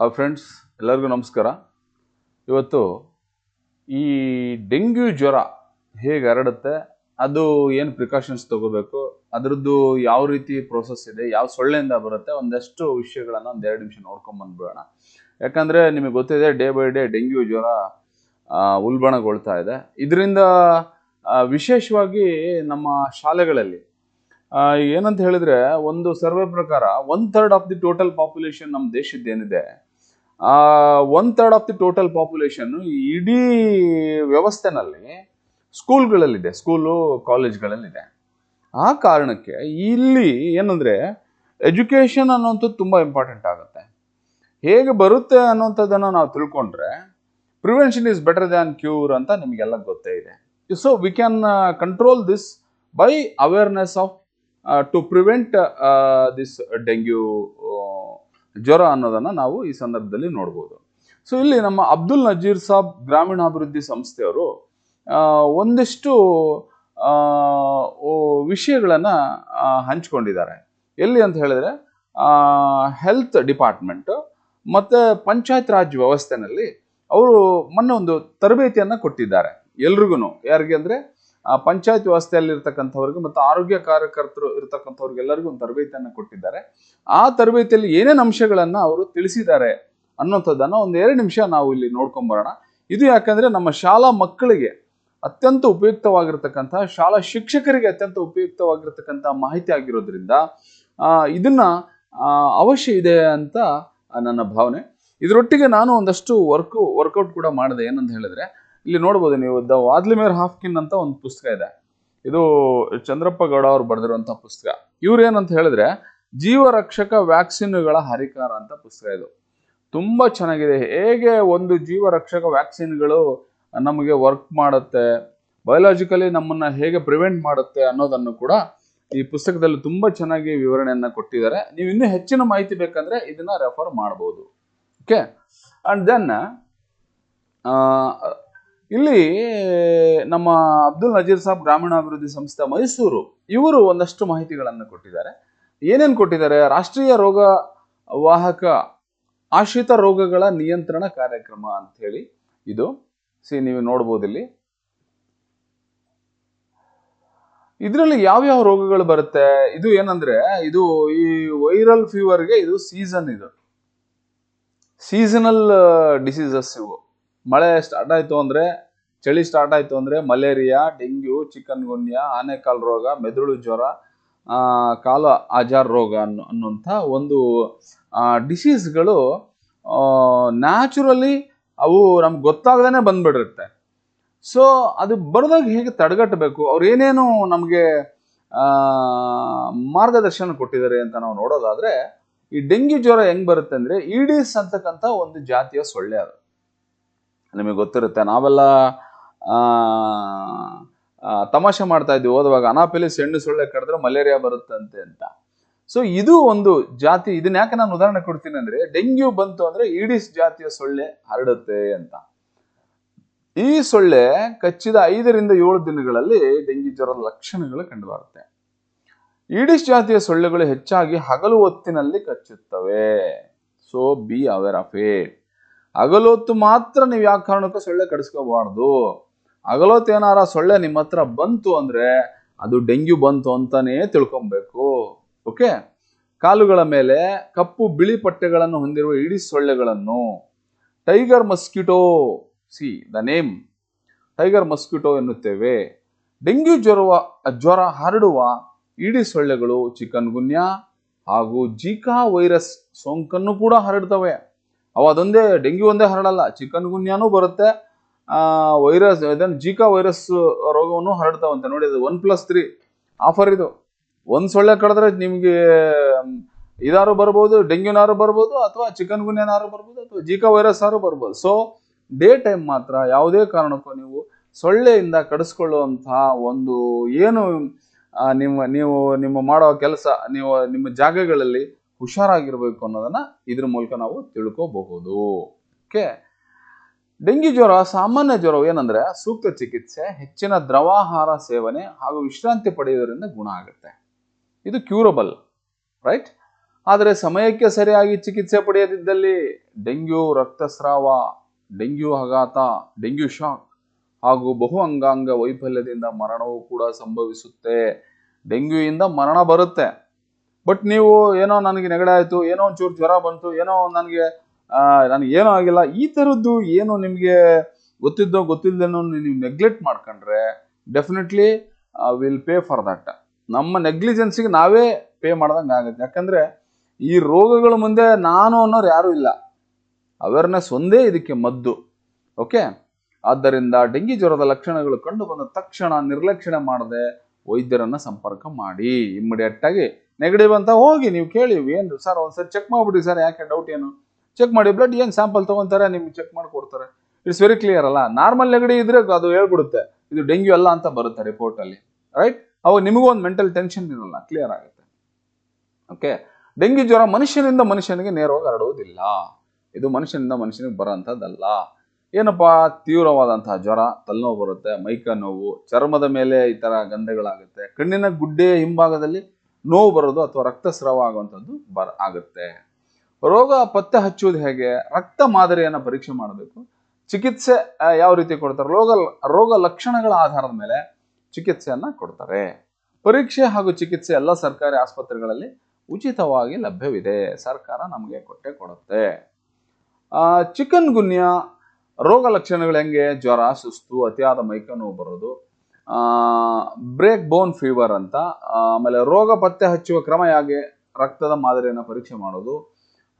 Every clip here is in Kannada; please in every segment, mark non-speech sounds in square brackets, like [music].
ಹಾಯ್ ಫ್ರೆಂಡ್ಸ್, ಎಲ್ಲರಿಗೂ ನಮಸ್ಕಾರ. ಇವತ್ತು ಈ ಡೆಂಗ್ಯೂ ಜ್ವರ ಹೇಗೆ ಹರಡುತ್ತೆ, ಅದು ಏನು ಪ್ರಿಕಾಷನ್ಸ್ ತಗೋಬೇಕು, ಅದರದ್ದು ಯಾವ ರೀತಿ ಪ್ರೋಸೆಸ್ ಇದೆ, ಯಾವ ಸೊಳ್ಳೆಯಿಂದ ಬರುತ್ತೆ, ಒಂದಷ್ಟು ವಿಷಯಗಳನ್ನು ಒಂದು ಎರಡು ನಿಮಿಷ ನೋಡ್ಕೊಂಬಂದ್ಬಿಡೋಣ ಯಾಕಂದರೆ ನಿಮಗೆ ಗೊತ್ತಿದೆ, ಡೇ ಬೈ ಡೇ ಡೆಂಗ್ಯೂ ಜ್ವರ ಉಲ್ಬಣಗೊಳ್ತಾ ಇದೆ. ಇದರಿಂದ ವಿಶೇಷವಾಗಿ ನಮ್ಮ ಶಾಲೆಗಳಲ್ಲಿ ಏನಂತ ಹೇಳಿದ್ರೆ ಒಂದು ಸರ್ವೆ ಪ್ರಕಾರ one third of the total population ನಮ್ಮ ದೇಶದ ಏನಿದೆ one third of the total population ಇಡೀ ವ್ಯವಸ್ಥೆನಲ್ಲಿ ಸ್ಕೂಲ್ಗಳಲ್ಲಿದೆ ಸ್ಕೂಲು ಕಾಲೇಜ್ಗಳಲ್ಲಿದೆ ಆ ಕಾರಣಕ್ಕೆ ಇಲ್ಲಿ ಏನಂದ್ರೆ ಎಜುಕೇಶನ್ ಅನ್ನೋಂಥದ್ದು ತುಂಬ ಇಂಪಾರ್ಟೆಂಟ್ ಆಗುತ್ತೆ. ಹೇಗೆ ಬರುತ್ತೆ ಅನ್ನೋಂಥದ್ದನ್ನು ನಾವು ತಿಳ್ಕೊಂಡ್ರೆ prevention is better than cure ಅಂತ ನಿಮಗೆಲ್ಲ ಗೊತ್ತೇ ಇದೆ. So we can control this by awareness of to prevent this dengue ಜ್ವರ ಅನ್ನೋದನ್ನು ನಾವು ಈ ಸಂದರ್ಭದಲ್ಲಿ ನೋಡ್ಬೋದು. ಸೊ ಇಲ್ಲಿ ನಮ್ಮ ಅಬ್ದುಲ್ ನಜೀರ್ ಸಾಬ್ ಗ್ರಾಮೀಣಾಭಿವೃದ್ಧಿ ಸಂಸ್ಥೆಯವರು ಒಂದಿಷ್ಟು ವಿಷಯಗಳನ್ನು ಹಂಚ್ಕೊಂಡಿದ್ದಾರೆ. ಎಲ್ಲಿ ಅಂತ ಹೇಳಿದ್ರೆ ಹೆಲ್ತ್ ಡಿಪಾರ್ಟ್ಮೆಂಟ್ ಮತ್ತು ಪಂಚಾಯತ್ ರಾಜ್ ವ್ಯವಸ್ಥೆನಲ್ಲಿ ಅವರು ಮೊನ್ನೆ ಒಂದು ತರಬೇತಿಯನ್ನು ಕೊಟ್ಟಿದ್ದಾರೆ ಎಲ್ರಿಗೂ ಯಾರಿಗೆ ಅಂದ್ರೆ ಆ ಪಂಚಾಯತ್ ವ್ಯವಸ್ಥೆಯಲ್ಲಿ ಇರ್ತಕ್ಕಂಥವ್ರಿಗೆ ಮತ್ತು ಆರೋಗ್ಯ ಕಾರ್ಯಕರ್ತರು ಇರ್ತಕ್ಕಂಥವ್ರಿಗೆಲ್ಲರಿಗೂ ಒಂದು ತರಬೇತಿಯನ್ನು ಕೊಟ್ಟಿದ್ದಾರೆ. ಆ ತರಬೇತಿಯಲ್ಲಿ ಏನೇನು ಅಂಶಗಳನ್ನು ಅವರು ತಿಳಿಸಿದ್ದಾರೆ ಅನ್ನೋಂಥದ್ದನ್ನು ಒಂದು ಎರಡು ನಿಮಿಷ ನಾವು ಇಲ್ಲಿ ನೋಡ್ಕೊಂಬರೋಣ. ಇದು ಯಾಕಂದರೆ ನಮ್ಮ ಶಾಲಾ ಮಕ್ಕಳಿಗೆ ಅತ್ಯಂತ ಉಪಯುಕ್ತವಾಗಿರ್ತಕ್ಕಂಥ, ಶಾಲಾ ಶಿಕ್ಷಕರಿಗೆ ಅತ್ಯಂತ ಉಪಯುಕ್ತವಾಗಿರ್ತಕ್ಕಂಥ ಮಾಹಿತಿ ಆಗಿರೋದ್ರಿಂದ ಇದನ್ನು ಇದನ್ನ ಅವಶ್ಯ ಇದೆ ಅಂತ ನನ್ನ ಭಾವನೆ. ಇದರೊಟ್ಟಿಗೆ ನಾನು ಒಂದಷ್ಟು ವರ್ಕು ವರ್ಕೌಟ್ ಕೂಡ ಮಾಡಿದೆ. ಏನಂತ ಹೇಳಿದ್ರೆ ಇಲ್ಲಿ ನೋಡ್ಬೋದು ನೀವು ದ ವಾದ್ಲಿಮೇರ್ ಹಾಫ್ಕಿನ್ ಅಂತ ಒಂದು ಪುಸ್ತಕ ಇದೆ. ಇದು ಚಂದ್ರಪ್ಪ ಗೌಡ ಅವ್ರು ಬರೆದಿರುವಂತಹ ಪುಸ್ತಕ. ಇವ್ರು ಏನಂತ ಹೇಳಿದ್ರೆ ಜೀವರಕ್ಷಕ ವ್ಯಾಕ್ಸಿನ್ಗಳ ಹರಿಕಾರ ಅಂತ ಪುಸ್ತಕ ಇದು. ತುಂಬಾ ಚೆನ್ನಾಗಿದೆ. ಹೇಗೆ ಒಂದು ಜೀವರಕ್ಷಕ ವ್ಯಾಕ್ಸಿನ್ಗಳು ನಮಗೆ ವರ್ಕ್ ಮಾಡುತ್ತೆ, ಬಯೋಲಾಜಿಕಲಿ ನಮ್ಮನ್ನ ಹೇಗೆ ಪ್ರಿವೆಂಟ್ ಮಾಡುತ್ತೆ ಅನ್ನೋದನ್ನು ಕೂಡ ಈ ಪುಸ್ತಕದಲ್ಲಿ ತುಂಬಾ ಚೆನ್ನಾಗಿ ವಿವರಣೆಯನ್ನ ಕೊಟ್ಟಿದ್ದಾರೆ. ನೀವು ಇನ್ನೂ ಹೆಚ್ಚಿನ ಮಾಹಿತಿ ಬೇಕಂದ್ರೆ ಇದನ್ನ ರೆಫರ್ ಮಾಡಬಹುದು ಓಕೆ ಅಂಡ್ ದೆನ್ ಇಲ್ಲಿ, ನಮ್ಮ ಅಬ್ದುಲ್ ನಜೀರ್ ಸಾಬ್ ಗ್ರಾಮೀಣಾಭಿವೃದ್ಧಿ ಸಂಸ್ಥೆ ಮೈಸೂರು, ಇವರು ಒಂದಷ್ಟು ಮಾಹಿತಿಗಳನ್ನು ಕೊಟ್ಟಿದ್ದಾರೆ. ಏನೇನು ಕೊಟ್ಟಿದ್ದಾರೆ? ರಾಷ್ಟ್ರೀಯ ರೋಗ ವಾಹಕ ಆಶ್ರಿತ ರೋಗಗಳ ನಿಯಂತ್ರಣ ಕಾರ್ಯಕ್ರಮ ಅಂತ ಹೇಳಿ ಇದು. ಸಿ, ನೀವು ನೋಡ್ಬೋದು ಇಲ್ಲಿ. ಇದರಲ್ಲಿ ಯಾವ್ಯಾವ ರೋಗಗಳು ಬರುತ್ತೆ? ಇದು ಏನಂದ್ರೆ, ಇದು ಈ ವೈರಲ್ ಫೀವರ್ಗೆ ಇದು ಸೀಸನ್ ಇದು. ಸೀಸನಲ್ ಡಿಸೀಸಸ್ ಇವು. ಮಳೆ ಸ್ಟಾರ್ಟ್ ಆಯಿತು ಅಂದರೆ, ಚಳಿ ಸ್ಟಾರ್ಟ್ ಆಯಿತು ಅಂದರೆ ಮಲೇರಿಯಾ, ಡೆಂಗ್ಯೂ ಚಿಕನ್ ಗುನ್ಯಾ ಆನೆಕಾಲ್ ರೋಗ, ಮೆದುಳು ಜ್ವರ ಕಾಲು ಆಜಾರ್ ರೋಗ ಅನ್ನೋ ಅನ್ನುವಂಥ ಒಂದು ಡಿಸೀಸ್ಗಳು ನ್ಯಾಚುರಲಿ ಅವು ನಮ್ಗೆ ಗೊತ್ತಾಗದೇ ಬಂದ್ಬಿಡಿರುತ್ತೆ. ಸೊ ಅದು ಬರೋದಾಗ ಹೇಗೆ ತಡೆಗಟ್ಟಬೇಕು? ಅವ್ರು ಏನೇನು ನಮಗೆ ಮಾರ್ಗದರ್ಶನ ಕೊಟ್ಟಿದ್ದಾರೆ ಅಂತ ನಾವು ನೋಡೋದಾದರೆ, ಈ ಡೆಂಗ್ಯೂ ಜ್ವರ ಹೆಂಗೆ ಬರುತ್ತೆ ಅಂದರೆ ಈಡೀಸ್ ಅಂತಕ್ಕಂಥ ಒಂದು ಜಾತಿಯ ಸೊಳ್ಳೆ ಅದು. ನಿಮಗೆ ಗೊತ್ತಿರುತ್ತೆ. ನಾವೆಲ್ಲ ತಮಾಷೆ ಮಾಡ್ತಾ ಇದ್ವಿ ಓದುವಾಗ ಅನಾಪಿಲಿಸ್ ಹೆಣ್ಣು ಸೊಳ್ಳೆ ಕಡಿದ್ರೆ ಮಲೇರಿಯಾ ಬರುತ್ತಂತೆ ಅಂತ. ಸೊ ಇದು ಒಂದು ಜಾತಿ, ಇದನ್ನ ಯಾಕೆ ನಾನು ಉದಾಹರಣೆ ಕೊಡ್ತೀನಿ ಅಂದ್ರೆ, ಡೆಂಗ್ಯೂ ಬಂತು ಅಂದ್ರೆ ಈಡಿಸ್ ಜಾತಿಯ ಸೊಳ್ಳೆ ಹರಡುತ್ತೆ ಅಂತ. ಈ ಸೊಳ್ಳೆ ಕಚ್ಚಿದ ಐದರಿಂದ ಏಳು ದಿನಗಳಲ್ಲಿ ಡೆಂಗಿ ಜ್ವರದ ಲಕ್ಷಣಗಳು ಕಂಡುಬರುತ್ತೆ. ಈಡಿಸ್ ಜಾತಿಯ ಸೊಳ್ಳೆಗಳು ಹೆಚ್ಚಾಗಿ ಹಗಲು ಹೊತ್ತಿನಲ್ಲಿ ಕಚ್ಚುತ್ತವೆ. ಸೊ ಬಿ ಅವೇರ್ ಆಫ್ ಹಗಲೊತ್ತು ಮಾತ್ರ ನೀವು ಯಾವ ಕಾರಣಕ್ಕೂ ಸೊಳ್ಳೆ ಕಡಿಸ್ಕೋಬಾರ್ದು. ಏನಾರ ಸೊಳ್ಳೆ ನಿಮ್ಮ ಹತ್ರ ಬಂತು ಅಂದ್ರೆ ಅದು ಡೆಂಗ್ಯೂ ಬಂತು ಅಂತಾನೇ ತಿಳ್ಕೊಬೇಕು. ಓಕೆ? ಕಾಲುಗಳ ಮೇಲೆ ಕಪ್ಪು ಬಿಳಿ ಪಟ್ಟೆಗಳನ್ನು ಹೊಂದಿರುವ Aedes ಸೊಳ್ಳೆಗಳನ್ನು. Tiger mosquito see, the name. Tiger mosquito ಎನ್ನುತ್ತೇವೆ. ಡೆಂಗ್ಯೂ ಜ್ವರವ, ಜ್ವರ ಹರಡುವ ಇಡಿ ಸೊಳ್ಳೆಗಳು ಚಿಕನ್ ಗುನ್ಯಾ ಹಾಗೂ ಜಿಕಾ ವೈರಸ್ ಸೋಂಕನ್ನು ಕೂಡ ಹರಡ್ತವೆ. ಅವು ಅದೊಂದೇ ಡೆಂಗ್ಯೂ ಒಂದೇ ಹರಡಲ್ಲ, ಚಿಕನ್ ಗುನ್ಯಾನೂ ಬರುತ್ತೆ. ವೈರಸ್, ಇದನ್ನು ಜೀಕಾ ವೈರಸ್ ರೋಗವನ್ನು ಹರಡ್ತಾವಂತೆ. ನೋಡಿ ಅದು ಒನ್ ಪ್ಲಸ್ ತ್ರೀ ಆಫರ್ ಇದು. ಒಂದು ಸೊಳ್ಳೆ ಕಡಿದ್ರೆ ನಿಮಗೆ, ಇದಾರು ಬರ್ಬೋದು, ಡೆಂಗ್ಯೂನಾರು ಬರ್ಬೋದು, ಅಥವಾ ಚಿಕನ್ ಗುನ್ಯಾನಾರು ಬರ್ಬೋದು, ಅಥವಾ ಜೀಕಾ ವೈರಸ್ ಆರು ಬರ್ಬೋದು. ಸೊ ಡೇ ಟೈಮ್ ಮಾತ್ರ ಯಾವುದೇ ಕಾರಣಕ್ಕೂ ನೀವು ಸೊಳ್ಳೆಯಿಂದ ಕಡಿಸ್ಕೊಳ್ಳುವಂತಹ ಒಂದು ಏನು ನಿಮ್ಮ, ನೀವು, ನಿಮ್ಮ ಮಾಡೋ ಕೆಲಸ, ನೀವು, ನಿಮ್ಮ ಜಾಗಗಳಲ್ಲಿ ಹುಷಾರಾಗಿರ್ಬೇಕು ಅನ್ನೋದನ್ನ ಇದ್ರ ಮೂಲಕ ನಾವು ತಿಳ್ಕೋಬಹುದು. ಓಕೆ ಡೆಂಗಿ ಜ್ವರ, ಸಾಮಾನ್ಯ ಜ್ವರವು ಏನಂದ್ರೆ ಸೂಕ್ತ ಚಿಕಿತ್ಸೆ, ಹೆಚ್ಚಿನ ದ್ರವಾಹಾರ ಸೇವನೆ ಹಾಗೂ ವಿಶ್ರಾಂತಿ ಪಡೆಯುವುದರಿಂದ ಗುಣ ಆಗುತ್ತೆ. ಇದು ಕ್ಯೂರಬಲ್ ರೈಟ್ ಆದರೆ ಸಮಯಕ್ಕೆ ಸರಿಯಾಗಿ ಚಿಕಿತ್ಸೆ ಪಡೆಯದಿದ್ದಲ್ಲಿ ಡೆಂಗ್ಯೂ, ರಕ್ತಸ್ರಾವ, ಡೆಂಗ್ಯೂ ಆಘಾತ, ಡೆಂಗ್ಯೂ ಶಾಕ್ ಹಾಗೂ ಬಹು ಅಂಗಾಂಗ ವೈಫಲ್ಯದಿಂದ ಮರಣವೂ ಕೂಡ ಸಂಭವಿಸುತ್ತೆ. ಡೆಂಗ್ಯೂಯಿಂದ ಮರಣ ಬರುತ್ತೆ. ಬಟ್ ನೀವು ಏನೋ ನನಗೆ ನೆಗಡೆ ಆಯಿತು, ಏನೋ ಒಂಚೂರು ಜ್ವರ ಬಂತು, ಏನೋ ನನಗೆ ನನಗೆ ಏನೋ ಆಗಿಲ್ಲ, ಈ ಥರದ್ದು ಏನು ನಿಮಗೆ ಗೊತ್ತಿದ್ದೋ ಗೊತ್ತಿಲ್ಲದೇನೋ ನೀವು ನೆಗ್ಲೆಕ್ಟ್ ಮಾಡ್ಕೊಂಡ್ರೆ definitely will pay for that ನಮ್ಮ ನೆಗ್ಲಿಜೆನ್ಸಿಗೆ ನಾವೇ ಪೇ ಮಾಡ್ದಂಗೆ ಆಗುತ್ತೆ. ಯಾಕಂದರೆ ಈ ರೋಗಗಳ ಮುಂದೆ ನಾನು ಅನ್ನೋರು ಯಾರೂ ಇಲ್ಲ. ಅವೇರ್ನೆಸ್ ಒಂದೇ ಇದಕ್ಕೆ ಮದ್ದು. ಓಕೆ ಆದ್ದರಿಂದ ಡೆಂಗಿ ಜ್ವರದ ಲಕ್ಷಣಗಳು ಕಂಡು ಬಂದ ತಕ್ಷಣ ನಿರ್ಲಕ್ಷಣೆ ಮಾಡದೆ ವೈದ್ಯರನ್ನು ಸಂಪರ್ಕ ಮಾಡಿ ಇಮ್ಮಿಡಿಯೇಟ್ ಆಗಿ. ನೆಗಡಿ ಅಂತ ಹೋಗಿ ನೀವು ಕೇಳಿ, ಏನು ಸರ್, ಒಂದ್ಸರಿ ಚೆಕ್ ಮಾಡ್ಬಿಡಿ ಸರ್, ಯಾಕೆ ಡೌಟ್ ಏನು? ಚೆಕ್ ಮಾಡಿ ಬ್ಲಡ್ ಏನು ಸ್ಯಾಂಪಲ್ ತಗೊಂತಾರೆ, ನಿಮ್ಗೆ ಚೆಕ್ ಮಾಡಿ ಕೊಡ್ತಾರೆ ಇಟ್ಸ್ ವೆರಿ ಕ್ಲಿಯರ್ ಅಲ್ಲ? ನಾರ್ಮಲ್ ನೆಗಡಿ ಇದ್ರೆ ಅದು ಹೇಳ್ಬಿಡುತ್ತೆ, ಇದು ಡೆಂಗ್ಯೂ ಅಲ್ಲ ಅಂತ ಬರುತ್ತೆ ರಿಪೋರ್ಟ್ ಅಲ್ಲಿ ರೈಟ್ ಅವಾಗ ನಿಮಗೂ ಒಂದು ಮೆಂಟಲ್ ಟೆನ್ಷನ್ ಇರಲ್ಲ ಕ್ಲಿಯರ್ ಆಗುತ್ತೆ. ಓಕೆ ಡೆಂಗ್ಯೂ ಜ್ವರ ಮನುಷ್ಯನಿಂದ ಮನುಷ್ಯನಿಗೆ ನೇರವಾಗಿ ಹರಡುವುದಿಲ್ಲ. ಇದು ಮನುಷ್ಯನಿಂದ ಮನುಷ್ಯನಿಗೆ ಬರೋಂಥದ್ದಲ್ಲ ಏನಪ್ಪಾ? ತೀವ್ರವಾದಂತಹ ಜ್ವರ, ತಲೆನೋವು ಬರುತ್ತೆ ಮೈಕ ನೋವು ಚರ್ಮದ ಮೇಲೆ ಈ ತರ ಗಂಧೆಗಳಾಗುತ್ತೆ. ಕಣ್ಣಿನ ಗುಡ್ಡೆಯ ಹಿಂಭಾಗದಲ್ಲಿ ನೋವು ಬರೋದು ಅಥವಾ ರಕ್ತಸ್ರಾವ ಆಗುವಂಥದ್ದು ಬರ, ಆಗುತ್ತೆ. ರೋಗ ಪತ್ತೆ ಹಚ್ಚುವುದು ಹೇಗೆ? ರಕ್ತ ಮಾದರಿಯನ್ನು ಪರೀಕ್ಷೆ ಮಾಡಬೇಕು. ಚಿಕಿತ್ಸೆ ಯಾವ ರೀತಿ ಕೊಡ್ತಾರೆ? ರೋಗ ರೋಗ ಲಕ್ಷಣಗಳ ಆಧಾರದ ಮೇಲೆ ಚಿಕಿತ್ಸೆಯನ್ನು ಕೊಡ್ತಾರೆ. ಪರೀಕ್ಷೆ ಹಾಗೂ ಚಿಕಿತ್ಸೆ ಎಲ್ಲ ಸರ್ಕಾರಿ ಆಸ್ಪತ್ರೆಗಳಲ್ಲಿ ಉಚಿತವಾಗಿ ಲಭ್ಯವಿದೆ. ಸರ್ಕಾರ ನಮಗೆ ಕೊಟ್ಟೆ ಕೊಡುತ್ತೆ. ಚಿಕನ್ ಗುನ್ಯ, ರೋಗ ಲಕ್ಷಣಗಳು ಹೆಂಗೆ? ಜ್ವರ, ಸುಸ್ತು, ಅತಿಯಾದ ಮೈಕ ನೋವು ಬರೋದು ಬ್ರೇಕ್ ಬೋನ್ ಫೀವರ್ ಅಂತ ಆಮೇಲೆ ರೋಗ ಪತ್ತೆ ಹಚ್ಚುವ ಕ್ರಮ ಹೇಗೆ ರಕ್ತದ ಮಾದರಿಯನ್ನು ಪರೀಕ್ಷೆ ಮಾಡೋದು,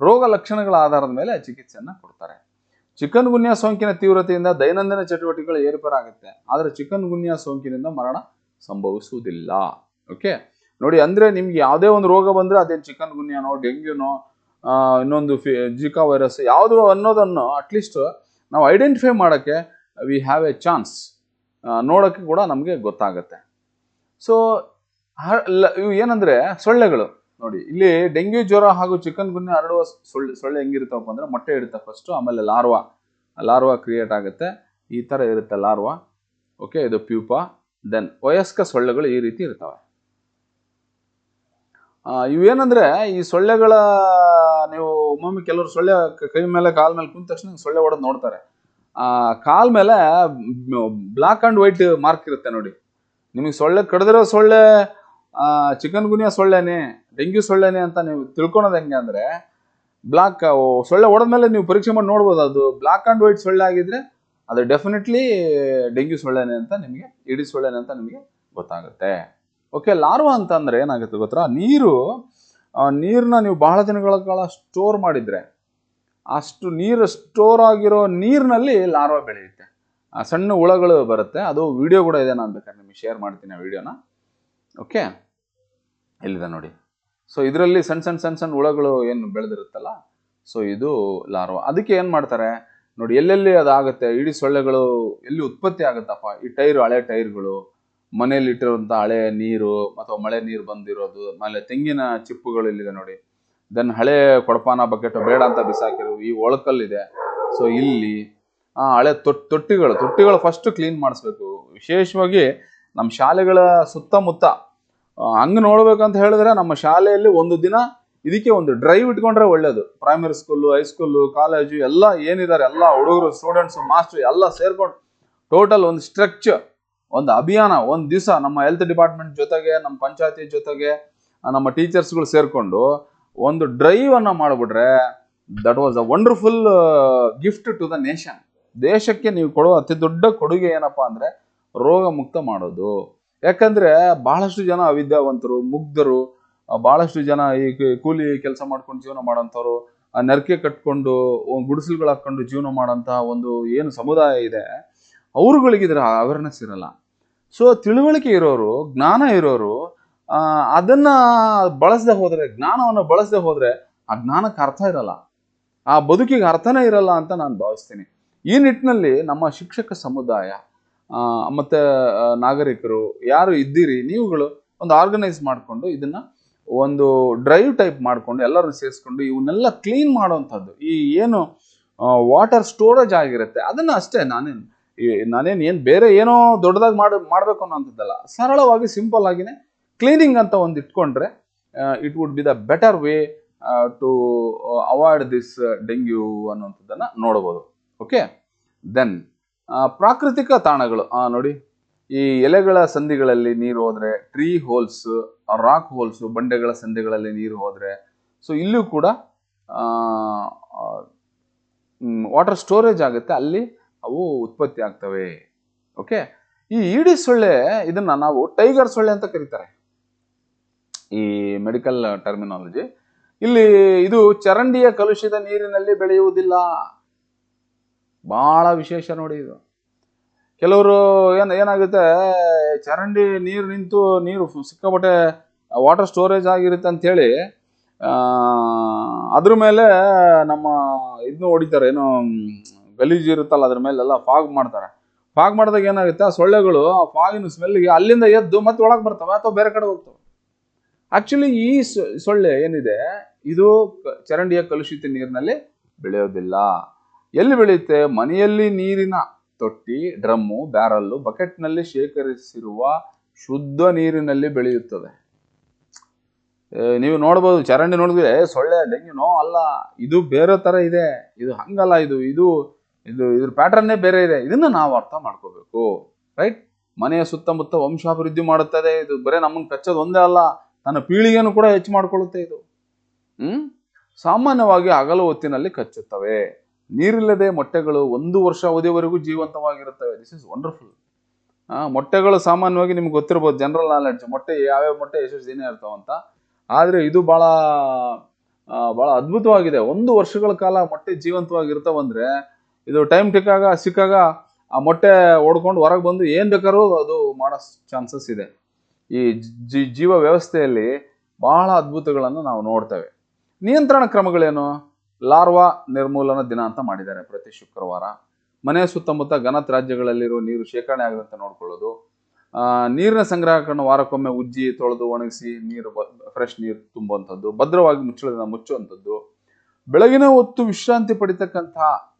ರೋಗ ಲಕ್ಷಣಗಳ ಆಧಾರದ ಮೇಲೆ ಚಿಕಿತ್ಸೆಯನ್ನು ಕೊಡ್ತಾರೆ. ಚಿಕನ್ ಗುನ್ಯಾ ಸೋಂಕಿನ ತೀವ್ರತೆಯಿಂದ ದೈನಂದಿನ ಚಟುವಟಿಕೆಗಳು ಏರ್ಪೇರಾಗುತ್ತೆ, ಆದರೆ ಚಿಕನ್ ಗುನ್ಯಾ ಸೋಂಕಿನಿಂದ ಮರಣ ಸಂಭವಿಸುವುದಿಲ್ಲ. ಓಕೆ? ನೋಡಿ, ಅಂದರೆ ನಿಮ್ಗೆ ಯಾವುದೇ ಒಂದು ರೋಗ ಬಂದರೆ ಅದೇನು ಚಿಕನ್ ಗುನ್ಯಾನೋ, ಡೆಂಗ್ಯೂನೋ ಇನ್ನೊಂದು ಫಿ ಜಿಕಾ ವೈರಸ್, ಯಾವುದು ಅನ್ನೋದನ್ನು ಅಟ್ಲೀಸ್ಟ್ ನಾವು ಐಡೆಂಟಿಫೈ ಮಾಡೋಕ್ಕೆ ವಿ ಹ್ಯಾವ್ ಎ ಚಾನ್ಸ್ ನೋಡೋಕ್ಕೆ ಕೂಡ ನಮಗೆ ಗೊತ್ತಾಗುತ್ತೆ. ಸೊ ಇವು ಏನಂದ್ರೆ ಸೊಳ್ಳೆಗಳು. ನೋಡಿ, ಇಲ್ಲಿ ಡೆಂಗ್ಯೂ ಜ್ವರ ಹಾಗೂ ಚಿಕನ್ ಗುನ್ಯ ಹರಡುವ ಸೊಳ್ಳೆ ಸೊಳ್ಳೆ ಹೆಂಗಿರ್ತಾವಪ್ಪ ಅಂದ್ರೆ ಮೊಟ್ಟೆ ಇಡುತ್ತೆ ಫಸ್ಟ್ ಆಮೇಲೆ ಲಾರ್ವಾ. ಲಾರ್ವಾ ಕ್ರಿಯೇಟ್ ಆಗುತ್ತೆ. ಈ ಥರ ಇರುತ್ತೆ ಲಾರ್ವಾ. ಓಕೆ ಇದು ಪ್ಯೂಪಾ. ದೆನ್ ವಯಸ್ಕ ಸೊಳ್ಳೆಗಳು ಈ ರೀತಿ ಇರ್ತವೆ. ಇವೇನಂದ್ರೆ ಈ ಸೊಳ್ಳೆಗಳ, ನೀವು ಒಮ್ಮೊಮ್ಮೆ ಕೆಲವರು ಸೊಳ್ಳೆ ಕೈ ಮೇಲೆ, ಕಾಲ ಮೇಲೆ ಕುಂದ ತಕ್ಷಣ ಸೊಳ್ಳೆ ಹೊಡೆದು ನೋಡ್ತಾರೆ. ಕಾಲ್ ಮೇಲೆ ಬ್ಲಾಕ್ ಅಂಡ್ ವೈಟ್ ಮಾರ್ಕ್ ಇರುತ್ತೆ ನೋಡಿ. ನಿಮಗೆ ಸೊಳ್ಳೆ ಕಡಿದಿರೋ ಸೊಳ್ಳೆ ಚಿಕನ್ ಗುನಿಯ ಸೊಳ್ಳೆನೆ, ಡೆಂಗ್ಯೂ ಸೊಳ್ಳೆನೆ ಅಂತ ನೀವು ತಿಳ್ಕೊಳೋದು ಹೆಂಗೆ ಅಂದ್ರೆ, ಬ್ಲಾಕ್ ಸೊಳ್ಳೆ ಹೊಡೆದ್ಮೇಲೆ ನೀವು ಪರೀಕ್ಷೆ ಮಾಡಿ ನೋಡ್ಬೋದು. ಅದು ಬ್ಲಾಕ್ ಅಂಡ್ ವೈಟ್ ಸೊಳ್ಳೆ ಆಗಿದ್ರೆ ಅದು ಡೆಫಿನೆಟ್ಲಿ ಡೆಂಗ್ಯೂ ಸೊಳ್ಳೆನೆ ಅಂತ ನಿಮಗೆ ಇಡೀ ಸೊಳ್ಳೆನೆ ಅಂತ ನಿಮಗೆ ಗೊತ್ತಾಗುತ್ತೆ. ಓಕೆ, ಲಾರ್ವಾ ಅಂತ ಅಂದ್ರೆ ಏನಾಗುತ್ತೆ ಗೊತ್ತಾ? ನೀರು ನೀರನ್ನ ನೀವು ಬಹಳ ದಿನಗಳ ಕಾಲ ಸ್ಟೋರ್ ಮಾಡಿದ್ರೆ ಅಷ್ಟು ನೀರು ಸ್ಟೋರ್ ಆಗಿರೋ ನೀರಿನಲ್ಲಿ ಲಾರ್ವ ಬೆಳೆಯುತ್ತೆ. ಆ ಸಣ್ಣ ಹುಳಗಳು ಬರುತ್ತೆ. ಅದು ವಿಡಿಯೋ ಕೂಡ ಇದೆ, ನಾನು ಬೇಕಾದ್ರೆ ನಿಮಗೆ ಶೇರ್ ಮಾಡ್ತೀನಿ ಆ ವಿಡಿಯೋನ ಓಕೆ ಇಲ್ಲಿದೆ ನೋಡಿ. ಸೊ ಇದರಲ್ಲಿ ಸಣ್ಣ ಸಣ್ಣ ಸಣ್ಣ ಸಣ್ಣ ಹುಳಗಳು ಏನು ಬೆಳೆದಿರುತ್ತಲ್ಲ ಸೊ ಇದು ಲಾರ್ವ. ಅದಕ್ಕೆ ಏನು ಮಾಡ್ತಾರೆ? ನೋಡಿ, ಎಲ್ಲೆಲ್ಲಿ ಅದಾಗುತ್ತೆ? ಇಡೀ ಸೊಳ್ಳೆಗಳು ಎಲ್ಲಿ ಉತ್ಪತ್ತಿ ಆಗುತ್ತಪ್ಪ? ಈ ಟೈರು, ಹಳೆ ಟೈರ್ಗಳು ಮನೆಯಲ್ಲಿ ಇಟ್ಟಿರುವಂಥ ಹಳೆ ನೀರು, ಅಥವಾ ಮಳೆ ನೀರು ಬಂದಿರೋದು, ಆಮೇಲೆ ತೆಂಗಿನ ಚಿಪ್ಪುಗಳು ಇಲ್ಲಿದೆ ನೋಡಿ. ದೆನ್ ಹಳೆ ಕೊಡಪಾನ ಬಕೆಟ್ ಬೇಡ ಅಂತ ಬಿಸಾಕಿರೋ ಈ ಒಳಕಲ್ಲಿದೆ. ಸೊ ಇಲ್ಲಿ, ಆ, ಹಳೆ ತೊಟ್, ತೊಟ್ಟಿಗಳು ತೊಟ್ಟಿಗಳು ಫಸ್ಟ್ ಕ್ಲೀನ್ ಮಾಡಿಸ್ಬೇಕು. ವಿಶೇಷವಾಗಿ ನಮ್ಮ ಶಾಲೆಗಳ ಸುತ್ತಮುತ್ತ ಹಂಗೆ ನೋಡ್ಬೇಕಂತ ಹೇಳಿದ್ರೆ ನಮ್ಮ ಶಾಲೆಯಲ್ಲಿ ಒಂದು ದಿನ ಇದಕ್ಕೆ ಒಂದು ಡ್ರೈವ್ ಇಟ್ಕೊಂಡ್ರೆ ಒಳ್ಳೇದು. ಪ್ರೈಮರಿ ಸ್ಕೂಲು ಹೈಸ್ಕೂಲು ಕಾಲೇಜು ಎಲ್ಲ ಏನಿದ್ದಾರೆ ಎಲ್ಲ ಹುಡುಗರು ಸ್ಟೂಡೆಂಟ್ಸು ಮಾಸ್ಟ್ರು ಎಲ್ಲ ಸೇರ್ಕೊಂಡು ಟೋಟಲ್ ಒಂದು ಸ್ಟ್ರಕ್ಚರ್ ಒಂದು ಅಭಿಯಾನ, ಒಂದು ದಿವಸ ನಮ್ಮ ಹೆಲ್ತ್ ಡಿಪಾರ್ಟ್ಮೆಂಟ್ ಜೊತೆಗೆ ನಮ್ಮ ಪಂಚಾಯತಿ ಜೊತೆಗೆ ನಮ್ಮ ಟೀಚರ್ಸ್ಗಳು ಸೇರ್ಕೊಂಡು ಒಂದು ಡ್ರೈವ್ ಅನ್ನ ಮಾಡಿಬಿಟ್ರೆ that was a wonderful gift to the nation ದೇಶಕ್ಕೆ ನೀವು ಕೊಡುವ ಅತಿ ದೊಡ್ಡ ಕೊಡುಗೆ ಏನಪ್ಪಾ ಅಂದ್ರೆ ರೋಗ ಮುಕ್ತ ಮಾಡೋದು. ಯಾಕಂದ್ರೆ ಬಹಳಷ್ಟು ಜನ ಅವಿದ್ಯಾವಂತರು, ಮುಗ್ಧರು ಭಾಳಷ್ಟು ಜನ ಈ ಕೂಲಿ ಕೆಲಸ ಮಾಡ್ಕೊಂಡು ಜೀವನ ಮಾಡೋಂಥವ್ರು ನರಕೆ ಕಟ್ಕೊಂಡು ಗುಡಿಸಲುಗಳು ಹಾಕೊಂಡು ಜೀವನ ಮಾಡೋಂತಹ ಒಂದು ಏನು ಸಮುದಾಯ ಇದೆ ಅವ್ರುಗಳಿಗೆ ಇದರ ಅವೇರ್ನೆಸ್ ಇರಲ್ಲ. ಸೊ ತಿಳುವಳಿಕೆ ಇರೋರು, ಜ್ಞಾನ ಇರೋರು ಅದನ್ನ ಬಳಸದೆ ಹೋದರೆ, ಜ್ಞಾನವನ್ನು ಬಳಸದೆ ಹೋದರೆ ಆ ಜ್ಞಾನಕ್ಕೆ ಅರ್ಥ ಇರಲ್ಲ. ಆ ಬದುಕಿಗೆ ಅರ್ಥನೇ ಇರಲ್ಲ ಅಂತ ನಾನು ಭಾವಿಸ್ತೀನಿ. ಈ ನಿಟ್ಟಿನಲ್ಲಿ ನಮ್ಮ ಶಿಕ್ಷಕ ಸಮುದಾಯ ಮತ್ತು ನಾಗರಿಕರು ಯಾರು ಇದ್ದೀರಿ, ನೀವುಗಳು ಒಂದು ಆರ್ಗನೈಸ್ ಮಾಡಿಕೊಂಡು ಇದನ್ನ ಒಂದು ಡ್ರೈವ್ ಟೈಪ್ ಮಾಡಿಕೊಂಡು ಎಲ್ಲರೂ ಸೇರಿಸ್ಕೊಂಡು ಇವನ್ನೆಲ್ಲ ಕ್ಲೀನ್ ಮಾಡುವಂಥದ್ದು. ಈ ಏನು ವಾಟರ್ ಸ್ಟೋರೇಜ್ ಆಗಿರುತ್ತೆ, ಅದನ್ನ ಅಷ್ಟೇ ನಾನೇನು ನಾನೇನು ಏನು ಬೇರೆ ಏನೋ ದೊಡ್ಡದಾಗಿ ಮಾಡಿ, ಮಾಡಬೇಕು ಅನ್ನೋಂಥದ್ದಲ್ಲ. ಸರಳವಾಗಿ ಸಿಂಪಲ್ ಆಗಿನೇ ಕ್ಲೀನಿಂಗ್ ಅಂತ ಒಂದು ಇಟ್ಕೊಂಡ್ರೆ it would be the better way to avoid this dengue ಅನ್ನುವಂಥದ್ದನ್ನು ನೋಡ್ಬೋದು. ಓಕೆ ದೆನ್ ಪ್ರಾಕೃತಿಕ ತಾಣಗಳು ನೋಡಿ. ಈ ಎಲೆಗಳ ಸಂಧಿಗಳಲ್ಲಿ ನೀರು ಹೋದರೆ ಟ್ರೀ ಹೋಲ್ಸ್ ರಾಕ್ ಹೋಲ್ಸ್ ಬಂಡೆಗಳ ಸಂಧಿಗಳಲ್ಲಿ ನೀರು ಹೋದರೆ ಸೊ ಇಲ್ಲೂ ಕೂಡ ವಾಟರ್ ಸ್ಟೋರೇಜ್ ಆಗುತ್ತೆ. ಅಲ್ಲಿ ಅವು ಉತ್ಪತ್ತಿ ಆಗ್ತವೆ. ಓಕೆ ಈ ಈಡಿ ಸೊಳ್ಳೆ ಇದನ್ನು ನಾವು ಟೈಗರ್ ಸೊಳ್ಳೆ ಅಂತ ಕರೀತಾರೆ. ಈ ಮೆಡಿಕಲ್ ಟರ್ಮಿನಾಲಜಿ ಇಲ್ಲಿ ಇದು ಚರಂಡಿಯ ಕಲುಷಿತ ನೀರಿನಲ್ಲಿ ಬೆಳೆಯುವುದಿಲ್ಲ. ಬಹಳ ವಿಶೇಷ ನೋಡಿ ಇದು. ಕೆಲವರು ಏನು ಏನಾಗುತ್ತೆ ಚರಂಡಿ ನೀರು ನಿಂತು ನೀರು ಸಿಕ್ಕಾಪಟ್ಟೆ ವಾಟರ್ ಸ್ಟೋರೇಜ್ ಆಗಿರುತ್ತೆ ಅಂತೇಳಿ ಆ, ಅದ್ರ ಮೇಲೆ ನಮ್ಮ ಇದನ್ನು ಹೊಡಿತಾರೆ ಏನೋ ಗಲೀಜು ಇರುತ್ತಲ್ಲ ಅದ್ರ ಮೇಲೆಲ್ಲ ಫಾಗ್ ಮಾಡ್ತಾರೆ. ಫಾಗ್ ಮಾಡಿದಾಗ ಏನಾಗುತ್ತೆ ಸೊಳ್ಳೆಗಳು ಆ ಫಾಗಿನ ಸ್ಮೆಲ್ಗೆ ಅಲ್ಲಿಂದ ಎದ್ದು ಮತ್ತೆ ಒಳಗೆ ಬರ್ತವೆ ಅಥವಾ ಬೇರೆ ಕಡೆ ಹೋಗ್ತವೆ. ಆಕ್ಚುಲಿ ಈ ಸೊಳ್ಳೆ ಏನಿದೆ, ಇದು ಚರಂಡಿಯ ಕಲುಷಿತ ನೀರಿನಲ್ಲಿ ಬೆಳೆಯೋದಿಲ್ಲ. ಎಲ್ಲಿ ಬೆಳೆಯುತ್ತೆ? ಮನೆಯಲ್ಲಿ ನೀರಿನ ತೊಟ್ಟಿ, ಡ್ರಮ್ಮು, ಬ್ಯಾರಲ್ಲು ಬಕೆಟ್ನಲ್ಲಿ ಶೇಖರಿಸಿರುವ ಶುದ್ಧ ನೀರಿನಲ್ಲಿ ಬೆಳೆಯುತ್ತದೆ. ನೀವು ನೋಡ್ಬೋದು, ಚರಂಡಿ ನೋಡಿದ್ರೆ ಸೊಳ್ಳೆ, ಡೆಂಗ್ಯೂ, ನೋ ಅಲ್ಲ, ಇದು ಬೇರೆ ಥರ ಇದೆ, ಇದು ಹಂಗಲ್ಲ, ಇದು ಇದು ಇದು, ಇದ್ರ ಪ್ಯಾಟರ್ನ್ನೇ ಬೇರೆ ಇದೆ, ಇದನ್ನು ನಾವು ಅರ್ಥ ಮಾಡ್ಕೋಬೇಕು, ರೈಟ್? ಮನೆಯ ಸುತ್ತಮುತ್ತ ವಂಶಾಭಿವೃದ್ಧಿ ಮಾಡುತ್ತದೆ, ಇದು ಬರೀ ನಮ್ಮನ್ನು ಕಚ್ಚೋದು ಒಂದೇ ಅಲ್ಲ ತನ್ನ ಪೀಳಿಗೆಯನ್ನು ಕೂಡ ಹೆಚ್ಚು ಮಾಡಿಕೊಳ್ಳುತ್ತೆ ಇದು. ಹ್ಮ್? ಸಾಮಾನ್ಯವಾಗಿ ಹಗಲು ಹೊತ್ತಿನಲ್ಲಿ ಕಚ್ಚುತ್ತವೆ. ನೀರಿಲ್ಲದೆ ಮೊಟ್ಟೆಗಳು ಒಂದು ವರ್ಷ ಅವಧಿಯವರೆಗೂ ಜೀವಂತವಾಗಿರುತ್ತವೆ. ದಿಸ್ ಇಸ್ ವಂಡರ್ಫುಲ್ ಮೊಟ್ಟೆಗಳು ಸಾಮಾನ್ಯವಾಗಿ ನಿಮ್ಗೆ ಗೊತ್ತಿರ್ಬೋದು ಜನರಲ್ ನಾಲೆಡ್ಜ್ ಮೊಟ್ಟೆ ಯಾವ್ಯಾವ ಮೊಟ್ಟೆ ಎಷ್ಟು ದಿನ ಇರ್ತಾವಂತ ಆದರೆ ಇದು ಭಾಳ ಬಹಳ ಭಾಳ ಅದ್ಭುತವಾಗಿದೆ. ಒಂದು ವರ್ಷಗಳ ಕಾಲ ಮೊಟ್ಟೆ ಜೀವಂತವಾಗಿರ್ತಾವಂದ್ರೆ ಇದು ಟೈಮ್ ಟಿಕ್ಕಾಗ ಸಿಕ್ಕಾಗ ಆ ಮೊಟ್ಟೆ ಓಡ್ಕೊಂಡು ಹೊರಗೆ ಬಂದು ಏನು ಬೇಕಾದ್ರೂ ಅದು ಮಾಡೋ ಚಾನ್ಸಸ್ ಇದೆ. ಈ ಜಿ- ಜೀವ ವ್ಯವಸ್ಥೆಯಲ್ಲಿ ಬಹಳ ಅದ್ಭುತಗಳನ್ನು ನಾವು ನೋಡ್ತೇವೆ. ನಿಯಂತ್ರಣ ಕ್ರಮಗಳೇನು? ಲಾರ್ವಾ ನಿರ್ಮೂಲನ ದಿನ ಅಂತ ಮಾಡಿದ್ದಾರೆ ಪ್ರತಿ ಶುಕ್ರವಾರ. ಮನೆಯ ಸುತ್ತಮುತ್ತ ಘನ ರಾಜ್ಯಗಳಲ್ಲಿರುವ ನೀರು ಶೇಖರಣೆ ಆಗದಂತೆ ನೋಡ್ಕೊಳ್ಳೋದು. ನೀರಿನ ಸಂಗ್ರಹಕ್ಕನ್ನು ವಾರಕ್ಕೊಮ್ಮೆ ಉಜ್ಜಿ, ತೊಳೆದು, ಒಣಗಿಸಿ ನೀರು ಫ್ರೆಶ್ ನೀರು ತುಂಬುವಂಥದ್ದು, ಭದ್ರವಾಗಿ ಮುಚ್ಚಳದಿಂದ ಮುಚ್ಚುವಂಥದ್ದು. ಬೆಳಗಿನ ಹೊತ್ತು ವಿಶ್ರಾಂತಿ ಪಡಿತಕ್ಕಂತಹ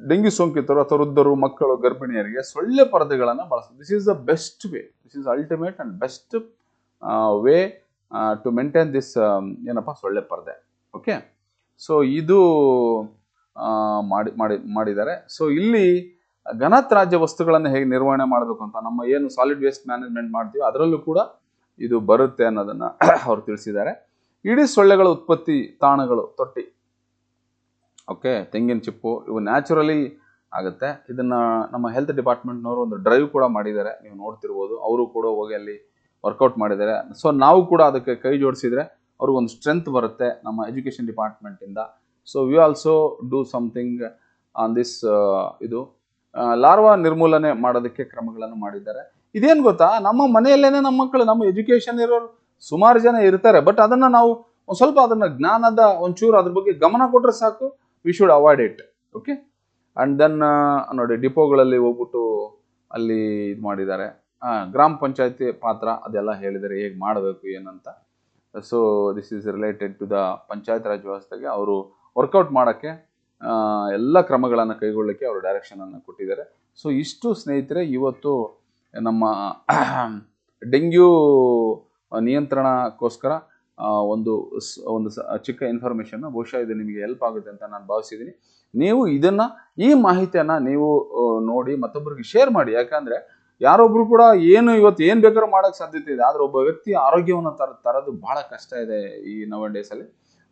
ಡೆಂಗ್ಯೂ ಸೋಂಕಿತರು ಅಥವಾ ವೃದ್ಧರು, ಮಕ್ಕಳು, ಗರ್ಭಿಣಿಯರಿಗೆ ಸೊಳ್ಳೆ ಪರದೆಗಳನ್ನು ಬಳಸೋದು this is the best way this is ultimate and best way to maintain this ಏನಪ್ಪ, ಸೊಳ್ಳೆ ಪರದೆ. ಓಕೆ ಸೊ ಇದು ಮಾಡಿ ಮಾಡಿ, ಮಾಡಿದ್ದಾರೆ. ಸೊ ಇಲ್ಲಿ ಘನತ್ರಾಜ್ಯ ವಸ್ತುಗಳನ್ನು ಹೇಗೆ ನಿರ್ವಹಣೆ ಮಾಡಬೇಕು ಅಂತ ನಮ್ಮ ಏನು ಸಾಲಿಡ್ ವೇಸ್ಟ್ ಮ್ಯಾನೇಜ್ಮೆಂಟ್ ಮಾಡ್ತೀವಿ ಅದರಲ್ಲೂ ಕೂಡ ಇದು ಬರುತ್ತೆ ಅನ್ನೋದನ್ನು [coughs] ಅವ್ರು ತಿಳಿಸಿದ್ದಾರೆ. ಇಡೀ ಸೊಳ್ಳೆಗಳ ಉತ್ಪತ್ತಿ ತಾಣಗಳು, ತೊಟ್ಟಿ. ಓಕೆ, ತೆಂಗಿನ ಚಿಪ್ಪು, ಇವು ನ್ಯಾಚುರಲಿ ಆಗುತ್ತೆ. ಇದನ್ನು ನಮ್ಮ ಹೆಲ್ತ್ ಡಿಪಾರ್ಟ್ಮೆಂಟ್ನವರು ಒಂದು ಡ್ರೈವ್ ಕೂಡ ಮಾಡಿದ್ದಾರೆ. ನೀವು ನೋಡ್ತಿರ್ಬೋದು, ಅವರು ಕೂಡ ಹೋಗಿ ಅಲ್ಲಿ ವರ್ಕೌಟ್ ಮಾಡಿದ್ದಾರೆ. ಸೊ, ನಾವು ಕೂಡ ಅದಕ್ಕೆ ಕೈ ಜೋಡಿಸಿದರೆ ಅವ್ರಿಗೊಂದು ಸ್ಟ್ರೆಂತ್ ಬರುತ್ತೆ ನಮ್ಮ education ಡಿಪಾರ್ಟ್ಮೆಂಟಿಂದ. So we also do something on this ಇದು ಲಾರ್ವಾ ನಿರ್ಮೂಲನೆ ಮಾಡೋದಕ್ಕೆ ಕ್ರಮಗಳನ್ನು ಮಾಡಿದ್ದಾರೆ. ಇದೇನು ಗೊತ್ತಾ, ನಮ್ಮ ಮನೆಯಲ್ಲೇ ನಮ್ಮ ಮಕ್ಕಳು, ನಮ್ಮ ಎಜುಕೇಷನ್ ಇರೋರು ಸುಮಾರು ಜನ ಇರ್ತಾರೆ. ಬಟ್ ಅದನ್ನು ನಾವು ಒಂದು ಸ್ವಲ್ಪ ಅದನ್ನು ಜ್ಞಾನದ ಒಂಚೂರು ಅದ್ರ ಬಗ್ಗೆ ಗಮನ ಕೊಟ್ಟರೆ ಸಾಕು. We should avoid it okay and then ನೋಡಿ ಡಿಪೋಗಳಲ್ಲಿ ಹೋಗ್ಬಿಟ್ಟು ಅಲ್ಲಿ ಇದು ಮಾಡಿದ್ದಾರೆ. ಗ್ರಾಮ ಪಂಚಾಯತಿ ಪಾತ್ರ ಅದೆಲ್ಲ ಹೇಳಿದ್ದಾರೆ, ಹೇಗೆ ಮಾಡಬೇಕು, ಏನಂತ. So this is related to the Panchayat Raj ವ್ಯವಸ್ಥೆಗೆ ಅವರು ವರ್ಕೌಟ್ ಮಾಡೋಕ್ಕೆ ಎಲ್ಲ ಕ್ರಮಗಳನ್ನು ಕೈಗೊಳ್ಳಲಿಕ್ಕೆ ಅವರು ಡೈರೆಕ್ಷನನ್ನು ಕೊಟ್ಟಿದ್ದಾರೆ. ಸೊ ಇಷ್ಟು ಸ್ನೇಹಿತರೆ, ಇವತ್ತು ನಮ್ಮ [coughs] ಡೆಂಗ್ಯೂ ನಿಯಂತ್ರಣಕ್ಕೋಸ್ಕರ ಒಂದು ಒಂದು ಚಿಕ್ಕ ಇನ್ಫಾರ್ಮೇಷನ್ನ ಬಹುಶಃ ಇದು ನಿಮಗೆ ಹೆಲ್ಪ್ ಆಗುತ್ತೆ ಅಂತ ನಾನು ಭಾವಿಸಿದ್ದೀನಿ. ನೀವು ಇದನ್ನು ಈ ಮಾಹಿತಿಯನ್ನು ನೀವು ನೋಡಿ ಮತ್ತೊಬ್ಬರಿಗೆ ಶೇರ್ ಮಾಡಿ. ಯಾಕಂದರೆ ಯಾರೊಬ್ರು ಕೂಡ ಏನು ಇವತ್ತು ಏನು ಬೇಕಾದ್ರೂ ಮಾಡೋಕ್ಕೆ ಸಾಧ್ಯತೆ ಇದೆ. ಆದರೆ ಒಬ್ಬ ವ್ಯಕ್ತಿ ಆರೋಗ್ಯವನ್ನು ತರ, ತರೋದು ಭಾಳ ಕಷ್ಟ ಇದೆ ಈ ನವನ್ ಡೇಸಲ್ಲಿ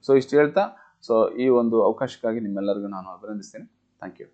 ಸೊ ಇಷ್ಟು ಹೇಳ್ತಾ ಸೊ ಈ ಒಂದು ಅವಕಾಶಕ್ಕಾಗಿ ನಿಮ್ಮೆಲ್ಲರಿಗೂ ನಾನು ಅಭಿನಂದಿಸ್ತೇನೆ. Thank you